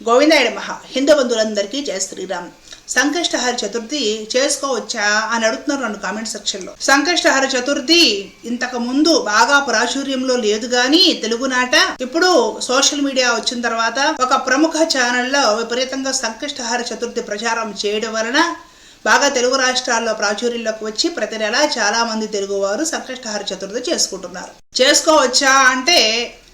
గోవిందాయుడు మహా హిందూ బంధువులందరికీ జయ శ్రీరామ్. సంకష్టహర చతుర్థి చేసుకోవచ్చా అని అడుగుతున్నారు నన్ను కామెంట్ సెక్షన్లో సంకష్టహర చతుర్థి ఇంతకు ముందు బాగా ప్రాచుర్యంలో లేదు గాని తెలుగునాట ఇప్పుడు సోషల్ మీడియా వచ్చిన తర్వాత ఒక ప్రముఖ ఛానల్లో విపరీతంగా సంకష్టహర చతుర్థి ప్రచారం చేయడం వలన బాగా తెలుగు రాష్ట్రాల్లో ప్రాచుర్యంలోకి వచ్చి ప్రతి నెల చాలా మంది తెలుగువారు సంకష్టహార చతుర్థి చేసుకుంటున్నారు. చేసుకోవచ్చా అంటే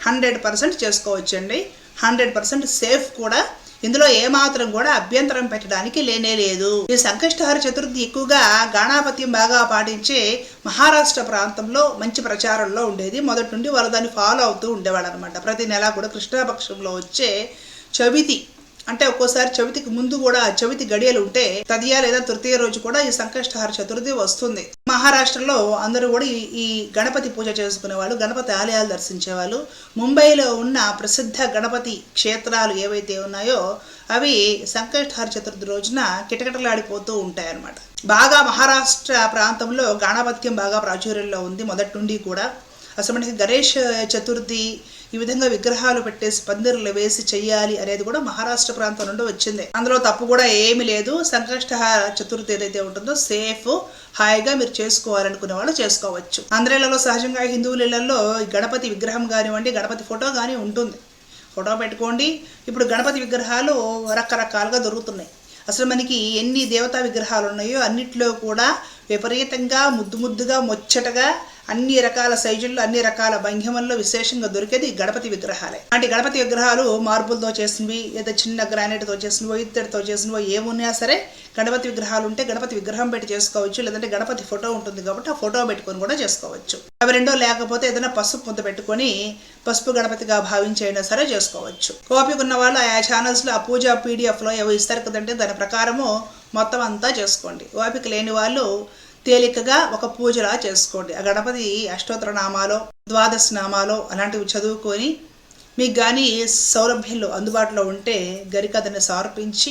హండ్రెడ్ పర్సెంట్ చేసుకోవచ్చండి. హండ్రెడ్ పర్సెంట్ సేఫ్ కూడా. ఇందులో ఏమాత్రం కూడా అభ్యంతరం పెట్టడానికి లేనే లేదు. ఈ సంకష్టహర చతుర్థి ఎక్కువగా గాణాపత్యం బాగా పాటించే మహారాష్ట్ర ప్రాంతంలో మంచి ప్రచారంలో ఉండేది. మొదటి నుండి వాళ్ళు దాన్ని ఫాలో అవుతూ ఉండేవాళ్ళు అనమాట ప్రతి నెల కూడా కృష్ణాపక్షంలో వచ్చే చవితి అంటే ఒక్కోసారి చవితికి ముందు కూడా చవితి గడియలు ఉంటే తదియా లేదా తృతీయ రోజు కూడా ఈ సంకష్టహార చతుర్థి వస్తుంది. మహారాష్ట్రలో అందరూ కూడా ఈ గణపతి పూజ చేసుకునే వాళ్ళు గణపతి ఆలయాలు దర్శించే వాళ్ళు ముంబైలో ఉన్న ప్రసిద్ధ గణపతి క్షేత్రాలు ఏవైతే ఉన్నాయో అవి సంకష్టహార చతుర్థి రోజున కిటకిటలాడిపోతూ ఉంటాయి అన్నమాట బాగా మహారాష్ట్ర ప్రాంతంలో గాణపత్యం బాగా ప్రాచుర్యంలో ఉంది మొదటి నుండి కూడా. అసలు మనకి గణేష్ చతుర్థి ఈ విధంగా విగ్రహాలు పెట్టేసి పందిర్లు వేసి చెయ్యాలి అనేది కూడా మహారాష్ట్ర ప్రాంతం నుండి వచ్చింది. అందులో తప్పు కూడా ఏమీ లేదు. సంకష్ట చతుర్థి ఏదైతే ఉంటుందో సేఫ్ హాయిగా మీరు చేసుకోవాలనుకునే వాళ్ళు చేసుకోవచ్చు. ఆంధ్రాలలో సహజంగా హిందువుల ఇళ్ళలో గణపతి విగ్రహం కానివ్వండి గణపతి ఫోటో కానీ ఉంటుంది. ఫోటో పెట్టుకోండి. ఇప్పుడు గణపతి విగ్రహాలు రకరకాలుగా దొరుకుతున్నాయి. అసలు మనకి ఎన్ని దేవతా విగ్రహాలు ఉన్నాయో అన్నిట్లో కూడా విపరీతంగా ముద్దు ముద్దుగా ముచ్చటగా అన్ని రకాల సైజుల్లో అన్ని రకాల భంగిమల్లో విశేషంగా దొరికేది గణపతి విగ్రహాలే. అంటే గణపతి విగ్రహాలు మార్బుల్తో చేసినవి లేదా చిన్న గ్రానైట్తో చేసినవో ఇత్తడితో చేసినవో ఏమున్నా సరే గణపతి విగ్రహాలు ఉంటే గణపతి విగ్రహం పెట్టి చేసుకోవచ్చు. లేదంటే గణపతి ఫోటో ఉంటుంది కాబట్టి ఆ ఫోటో పెట్టుకొని కూడా చేసుకోవచ్చు. అవి రెండో లేకపోతే ఏదైనా పసుపు ముద్ద పెట్టుకొని పసుపు గణపతిగా భావించైనా సరే చేసుకోవచ్చు. ఓపిక ఉన్న వాళ్ళు ఆ ఛానల్స్లో ఆ పూజ పీడిఎఫ్లో ఏవో ఇస్తారు కదంటే దాని ప్రకారము మొత్తం అంతా చేసుకోండి. ఓపిక లేని వాళ్ళు తేలికగా ఒక పూజలా చేసుకోండి. ఆ గణపతి అష్టోత్తర నామాలో ద్వాదశ నామాలో అలాంటివి చదువుకొని మీకు కానీ సౌలభ్యంలో అందుబాటులో ఉంటే గరికథని సమర్పించి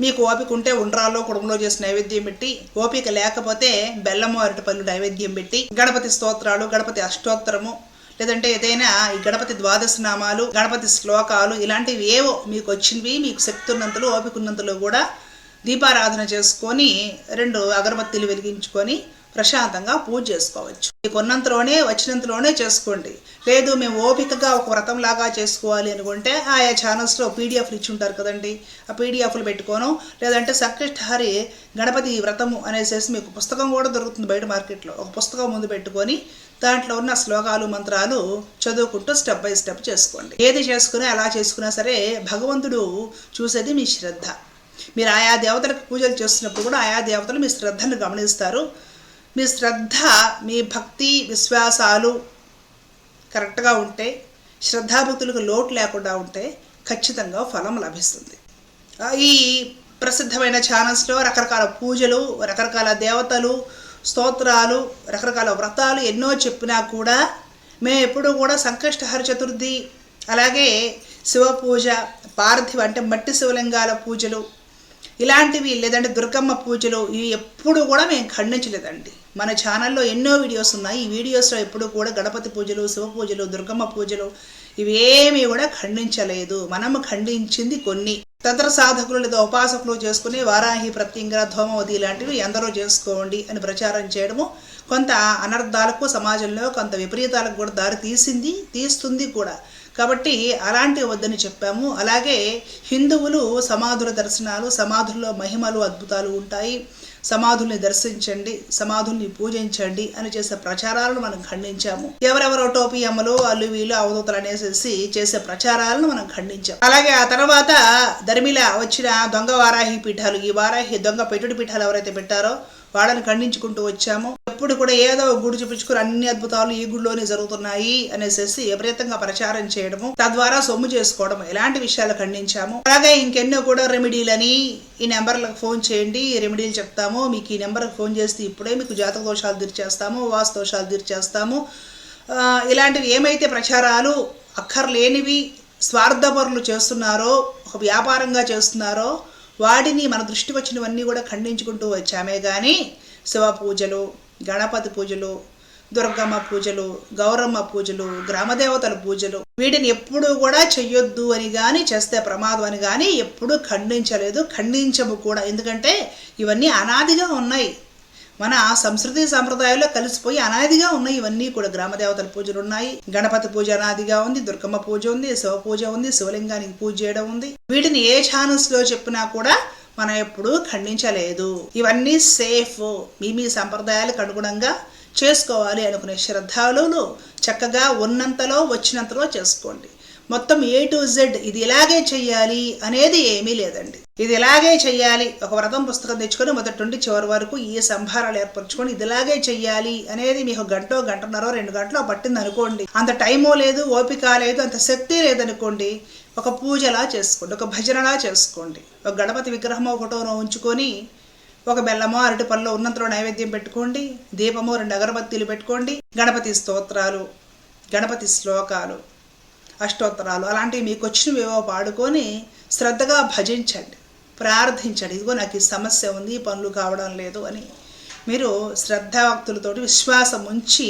మీకు ఓపిక ఉంటే ఉండ్రాల్లో కుటుంబంలో చేసి నైవేద్యం పెట్టి ఓపిక లేకపోతే బెల్లము అరటిపళ్ళు నైవేద్యం పెట్టి గణపతి స్తోత్రాలు గణపతి అష్టోత్తరము లేదంటే ఏదైనా ఈ గణపతి ద్వాదశ నామాలు గణపతి శ్లోకాలు ఇలాంటివి ఏవో మీకు వచ్చినవి మీకు శక్తి ఉన్నంతలో ఓపిక కూడా దీపారాధన చేసుకొని రెండు అగరబత్తీలు వెలిగించుకొని ప్రశాంతంగా పూజ చేసుకోవచ్చు. మీకు ఉన్నంతలోనే వచ్చినంతలోనే చేసుకోండి. లేదు మేము ఓపికగా ఒక వ్రతం లాగా చేసుకోవాలి అనుకుంటే ఆయా ఛానల్స్లో పీడిఎఫ్లు ఇచ్చి ఉంటారు కదండి. ఆ పీడిఎఫ్లు పెట్టుకోను. లేదంటే సంకష్టహారి గణపతి వ్రతము అనేసి మీకు పుస్తకం కూడా దొరుకుతుంది బయట మార్కెట్లో. ఒక పుస్తకం ముందు పెట్టుకొని దాంట్లో ఉన్న శ్లోకాలు మంత్రాలు చదువుకుంటూ స్టెప్ బై స్టెప్ చేసుకోండి. ఏది చేసుకున్నా ఎలా చేసుకున్నా సరే భగవంతుడు చూసేది మీ శ్రద్ధ. మీరు ఆయా దేవతలకు పూజలు చేస్తున్నప్పుడు కూడా ఆయా దేవతలు మీ శ్రద్ధను గమనిస్తారు. మీ శ్రద్ధ మీ భక్తి విశ్వాసాలు కరెక్ట్గా ఉంటే శ్రద్ధాభక్తులకు లోటు లేకుండా ఉంటే ఖచ్చితంగా ఫలం లభిస్తుంది. ఈ ప్రసిద్ధమైన ఛానల్స్లో రకరకాల పూజలు రకరకాల దేవతలు స్తోత్రాలు రకరకాల వ్రతాలు ఎన్నో చెప్పినా కూడా మేము ఎప్పుడూ కూడా సంకష్టహర చతుర్థి అలాగే శివ పూజ పార్థివ అంటే మట్టి శివలింగాల పూజలు ఇలాంటివి లేదంటే దుర్గమ్మ పూజలు ఇవి ఎప్పుడు కూడా మేము ఖండించలేదండి. మన ఛానల్లో ఎన్నో వీడియోస్ ఉన్నాయి. ఈ వీడియోస్లో ఎప్పుడు కూడా గణపతి పూజలు శివ పూజలు దుర్గమ్మ పూజలు ఇవేమీ కూడా ఖండించలేదు. మనము ఖండించింది కొన్ని. తంత్ర సాధకులు లేదా ఉపాసకులు చేసుకునే వారాహి ప్రత్యంగర ధోమవతి లాంటివి ఎందరో చేసుకోండి అని ప్రచారం చేయడము కొంత అనర్థాలకు సమాజంలో కొంత విపరీతాలకు కూడా దారి తీసింది తీస్తుంది కూడా. కాబట్టి అలాంటి వద్దని చెప్పాము. అలాగే హిందువులు సమాధుల దర్శనాలు సమాధుల్లో మహిమలు అద్భుతాలు ఉంటాయి. సమాధుల్ని దర్శించండి సమాధుల్ని పూజించండి అని చేసే ప్రచారాలను మనం ఖండించాము. ఎవరెవరో టోపీ అమ్మలు అల్లు వీళ్ళు అవధూతలు అనేసి చేసే ప్రచారాలను మనం ఖండించాం. అలాగే ఆ తర్వాత దరిమిల వచ్చిన దొంగ వారాహి పీఠాలు ఈ వారాహి దొంగ పెట్టుడి పీఠాలు ఎవరైతే పెట్టారో వాళ్ళని ఖండించుకుంటూ వచ్చాము. ఎప్పుడు కూడా ఏదో గుడి చూపించుకుని అన్ని అద్భుతాలు ఈ గుడిలోనే జరుగుతున్నాయి అనేసి విపరీతంగా ప్రచారం చేయడము తద్వారా సొమ్ము చేసుకోవడం ఇలాంటి విషయాలు ఖండించాము. అలాగే ఇంకెన్నో కూడా రెమెడీలని ఈ నెంబర్లకు ఫోన్ చేయండి. రెమెడీలు చెప్తాము. మీకు ఈ నెంబర్కి ఫోన్ చేస్తే ఇప్పుడే మీకు జాతక దోషాలు తీర్చేస్తాము వాస్తు దోషాలు తీర్చేస్తాము. ఇలాంటివి ఏమైతే ప్రచారాలు అక్కర్లేనివి స్వార్థపరులు చేస్తున్నారో ఒక వ్యాపారంగా చేస్తున్నారో వాటిని మన దృష్టి వచ్చినవన్నీ కూడా ఖండించుకుంటూ వచ్చామే కానీ శివ పూజలు గణపతి పూజలు దుర్గమ్మ పూజలు గౌరమ్మ పూజలు గ్రామదేవతల పూజలు వీటిని ఎప్పుడూ కూడా చెయ్యొద్దు అని కానీ చేస్తే ప్రమాదం అని కానీ ఎప్పుడూ ఖండించలేదు ఖండించము కూడా. ఎందుకంటే ఇవన్నీ అనాదిగా ఉన్నాయి. మన సంస్కృతి సంప్రదాయాల్లో కలిసిపోయి అనాదిగా ఉన్నాయి ఇవన్నీ కూడా. గ్రామ దేవతల పూజలు ఉన్నాయి గణపతి పూజ అనాదిగా ఉంది దుర్గమ్మ పూజ ఉంది శివ పూజ ఉంది శివలింగానికి పూజ చేయడం ఉంది. వీటిని ఏ ఛానల్స్లో చెప్పినా కూడా మనం ఎప్పుడూ ఖండించలేదు. ఇవన్నీ సేఫ్ మీ మీ సంప్రదాయాలకు అనుగుణంగా చేసుకోవాలి అనుకునే శ్రద్ధాలులు చక్కగా ఉన్నంతలో వచ్చినంతలో చేసుకోండి. మొత్తం ఏ టు జెడ్ ఇది ఇలాగే చెయ్యాలి అనేది ఏమీ లేదండి. ఇది ఇలాగే చెయ్యాలి. ఒక వ్రతం పుస్తకం తెచ్చుకొని మొదటి నుండి చివరి వరకు ఈ సంభారాలు ఏర్పరచుకొని ఇది ఇలాగే చెయ్యాలి అనేది మీకు గంటో గంటన్నర రెండు గంటలో పట్టింది అనుకోండి. అంత టైమో లేదు ఓపిక లేదు అంత శక్తి లేదనుకోండి ఒక పూజలా చేసుకోండి. ఒక భజనలా చేసుకోండి. ఒక గణపతి విగ్రహమో ఫోటోనో ఉంచుకొని ఒక బెల్లమో అరటి పళ్ళు ఉన్నంతలో నైవేద్యం పెట్టుకోండి. దీపము రెండు అగరబత్తీలు పెట్టుకోండి. గణపతి స్తోత్రాలు గణపతి శ్లోకాలు అష్టోత్తరాలు. అలాంటివి మీకు వచ్చినవేవో పాడుకొని శ్రద్ధగా భజించండి. ప్రార్థించండి. ఇదిగో నాకు ఈ సమస్య ఉంది ఈ పనులు కావడం లేదు అని మీరు శ్రద్ధాభక్తులతోటి విశ్వాసం ఉంచి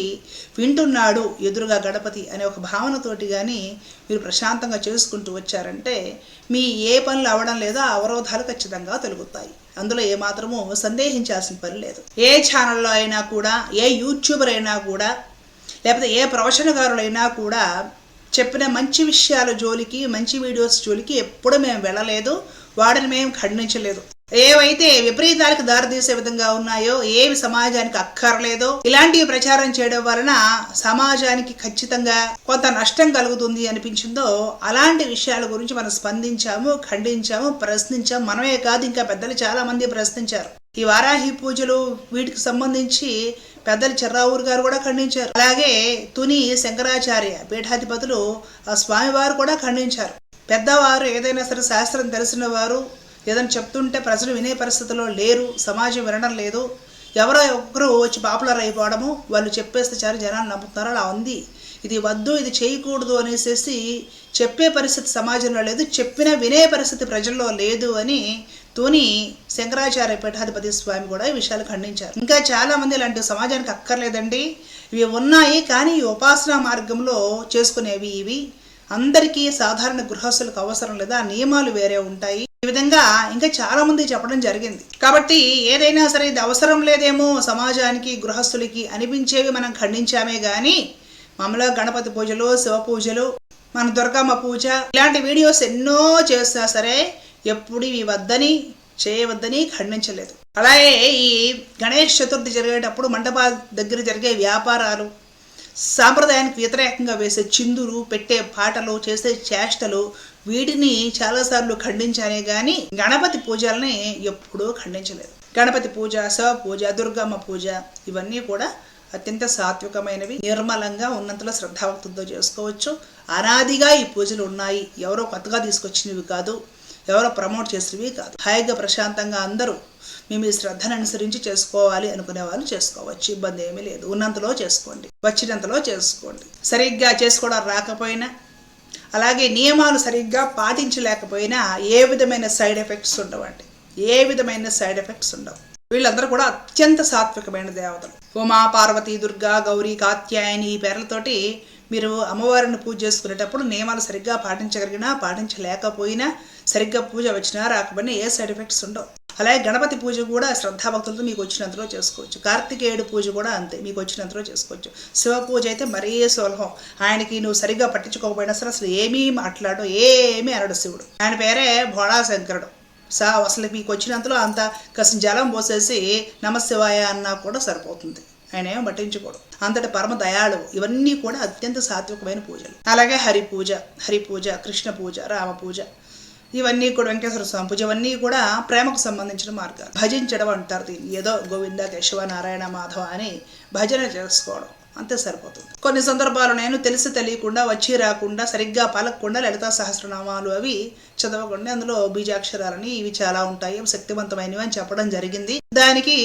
వింటున్నాడు ఎదురుగా గణపతి అనే ఒక భావనతోటి కానీ మీరు ప్రశాంతంగా చేసుకుంటూ వచ్చారంటే మీ ఏ పనులు అవ్వడం లేదో ఆ అవరోధాలు ఖచ్చితంగా తొలగుతాయి. అందులో ఏమాత్రము సందేహించాల్సిన పని లేదు. ఏ ఛానల్లో అయినా కూడా ఏ యూట్యూబర్ అయినా కూడా లేకపోతే ఏ ప్రవచనకారులైనా కూడా చెప్పిన మంచి విషయాల జోలికి మంచి వీడియోస్ జోలికి ఎప్పుడు మేము వెళ్ళలేదు వాడిని మేము ఖండించలేదు. ఏవైతే విపరీతాలకు దారితీసే విధంగా ఉన్నాయో ఏవి సమాజానికి అక్కర్లేదో ఇలాంటివి ప్రచారం చేయడం వలన సమాజానికి ఖచ్చితంగా కొంత నష్టం కలుగుతుంది అనిపించిందో అలాంటి విషయాల గురించి మనం స్పందించాము ఖండించాము ప్రశ్నించాము. మనమే కాదు ఇంకా పెద్దలు చాలా మంది ప్రశ్నించారు. ఈ వారాహి పూజలు వీటికి సంబంధించి పెద్దలు చిర్రావూరు గారు కూడా ఖండించారు. అలాగే తుని శంకరాచార్య పీఠాధిపతులు ఆ స్వామివారు కూడా ఖండించారు. పెద్దవారు ఏదైనా సరే శాస్త్రం తెలిసిన వారు ఏదైనా చెప్తుంటే ప్రజలు వినే పరిస్థితిలో లేరు సమాజం వినడం లేదు. ఎవరో ఒకరు వచ్చి పాపులర్ అయిపోవడము వాళ్ళు చెప్పేస్తే చాలు జనాలు నమ్ముతున్నారు అలా ఉంది. ఇది వద్దు ఇది చేయకూడదు అనేసి చెప్పే పరిస్థితి సమాజంలో లేదు చెప్పిన వినే పరిస్థితి ప్రజల్లో లేదు అని తోని శంకరాచార్య పీఠాధిపతి స్వామి కూడా ఈ విషయాలు ఖండించారు. ఇంకా చాలా మంది ఇలాంటి సమాజానికి అక్కర్లేదండి. ఇవి ఉన్నాయి కానీ ఈ ఉపాసనా మార్గంలో చేసుకునేవి ఇవి. అందరికీ సాధారణ గృహస్థులకు అవసరం లేదా నియమాలు వేరే ఉంటాయి. ఈ విధంగా ఇంకా చాలా మంది చెప్పడం జరిగింది. కాబట్టి ఏదైనా సరే ఇది అవసరం లేదేమో సమాజానికి గృహస్థులకి అనిపించేవి మనం ఖండించామే గాని మామూలుగా గణపతి పూజలు శివ పూజలు మన దుర్గమ్మ పూజ ఇలాంటి వీడియోస్ ఎన్నో చేసినా సరే ఎప్పుడు ఇవి వద్దని చేయవద్దని ఖండించలేదు. అలాగే ఈ గణేష్ చతుర్థి జరిగేటప్పుడు మండపాల దగ్గర జరిగే వ్యాపారాలు సాంప్రదాయానికి వ్యతిరేకంగా వేసే చిందులు పెట్టే పాటలు చేసే చేష్టలు వీటిని చాలాసార్లు ఖండించానే కానీ గణపతి పూజల్ని ఎప్పుడూ ఖండించలేదు. గణపతి పూజ శవ పూజ దుర్గమ్మ పూజ ఇవన్నీ కూడా అత్యంత సాత్వికమైనవి. నిర్మలంగా ఉన్నంతలో శ్రద్ధాభక్తులతో చేసుకోవచ్చు. అనాదిగా ఈ పూజలు ఉన్నాయి. ఎవరో కొత్తగా తీసుకొచ్చినవి కాదు. ఎవరో ప్రమోట్ చేసినవి కాదు. హాయిగా ప్రశాంతంగా అందరూ మీ మీ శ్రద్ధను అనుసరించి చేసుకోవాలి అనుకునే వాళ్ళు చేసుకోవచ్చు. ఇబ్బంది ఏమీ లేదు. ఉన్నంతలో చేసుకోండి. వచ్చినంతలో చేసుకోండి. సరిగ్గా చేసుకోవడం రాకపోయినా అలాగే నియమాలు సరిగ్గా పాటించలేకపోయినా ఏ విధమైన సైడ్ ఎఫెక్ట్స్ ఉండవండి. ఏ విధమైన సైడ్ ఎఫెక్ట్స్ ఉండవు. వీళ్ళందరూ కూడా అత్యంత సాత్వికమైన దేవతలు. ఉమా పార్వతి దుర్గా గౌరీ కాత్యాయని ఈ పేర్లతోటి మీరు అమ్మవారిని పూజ చేసుకునేటప్పుడు నియమాలు సరిగ్గా పాటించగలిగినా పాటించలేకపోయినా సరిగ్గా పూజ వచ్చినా రాకపోయినా ఏ సైడ్ ఎఫెక్ట్స్ ఉండవు. అలాగే గణపతి పూజ కూడా శ్రద్ధాభక్తులతో మీకు వచ్చినంతలో చేసుకోవచ్చు. కార్తికేయుడు పూజ కూడా అంతే మీకు వచ్చినంతలో చేసుకోవచ్చు. శివ పూజ అయితే మరీ సులభం. ఆయనకి నువ్వు సరిగ్గా పట్టించుకోకపోయినా సరే అసలు ఏమీ మాట్లాడు ఏమీ అనడు శివుడు. ఆయన పేరే భోళాశంకరుడు. సా అసలు మీకు వచ్చినంతలో అంత కసి జలం పోసేసి నమశివాయ అన్నా కూడా సరిపోతుంది. ఆయన ఏం పట్టించుకోడు. అంతటి పరమ దయాళు ఇవన్నీ కూడా అత్యంత సాత్వికమైన పూజలు. అలాగే హరి పూజ హరి పూజ కృష్ణ పూజ రామ పూజ ఇవన్నీ కూడా వెంకటేశ్వర స్వామి పూజ ఇవన్నీ కూడా ప్రేమకు సంబంధించిన మార్గాలు. భజించడం అంటారు దీన్ని. ఏదో గోవింద కేశవ నారాయణ మాధవ అని భజన చేసుకోవడం. అంతే సరిపోతుంది. కొన్ని సందర్భాలు నేను తెలిసి తెలియకుండా వచ్చి రాకుండా సరిగ్గా పలకకుండా లలితా సహస్రనామాలు అవి చదవకుండా అందులో బీజాక్షరాలని ఇవి చాలా ఉంటాయి శక్తివంతమైనవి అని చెప్పడం జరిగింది. దానికి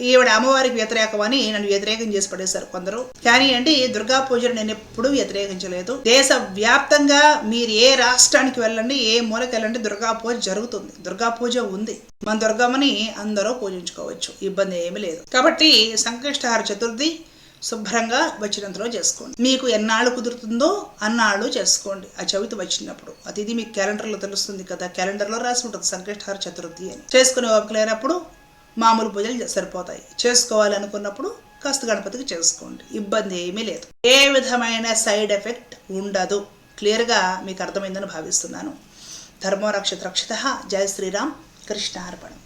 ఈవిడ అమ్మవారికి వ్యతిరేకం అని నన్ను వ్యతిరేకం చేసి పడేశారు కొందరు. కానీ అండి దుర్గా పూజను నేను ఎప్పుడూ వ్యతిరేకించలేదు. దేశ వ్యాప్తంగా మీరు ఏ రాష్ట్రానికి వెళ్ళండి ఏ మూలకి వెళ్ళండి దుర్గా పూజ జరుగుతుంది. దుర్గా పూజ ఉంది. మన దుర్గమ్మని అందరూ పూజించుకోవచ్చు. ఇబ్బంది ఏమీ లేదు. కాబట్టి సంకష్టహార చతుర్థి శుభ్రంగా వచ్చినంతలో చేసుకోండి. మీకు ఎన్నాళ్ళు కుదురుతుందో అన్నాళ్ళు చేసుకోండి. ఆ చవితి వచ్చినప్పుడు. అది ఇది మీకు క్యాలెండర్లో తెలుస్తుంది కదా. క్యాలెండర్లో రాసి ఉంటుంది సంకష్టహార చతుర్థి అని. చేసుకునే ఓపిక లేనప్పుడు మామూలు పూజలు సరిపోతాయి. చేసుకోవాలనుకున్నప్పుడు కాస్త గణపతికి చేసుకోండి. ఇబ్బంది ఏమీ లేదు. ఏ విధమైన సైడ్ ఎఫెక్ట్ ఉండదు. క్లియర్గా మీకు అర్థమైందని భావిస్తున్నాను. ధర్మో రక్షిత రక్షిత. జయ శ్రీరామ్. కృష్ణార్పణం.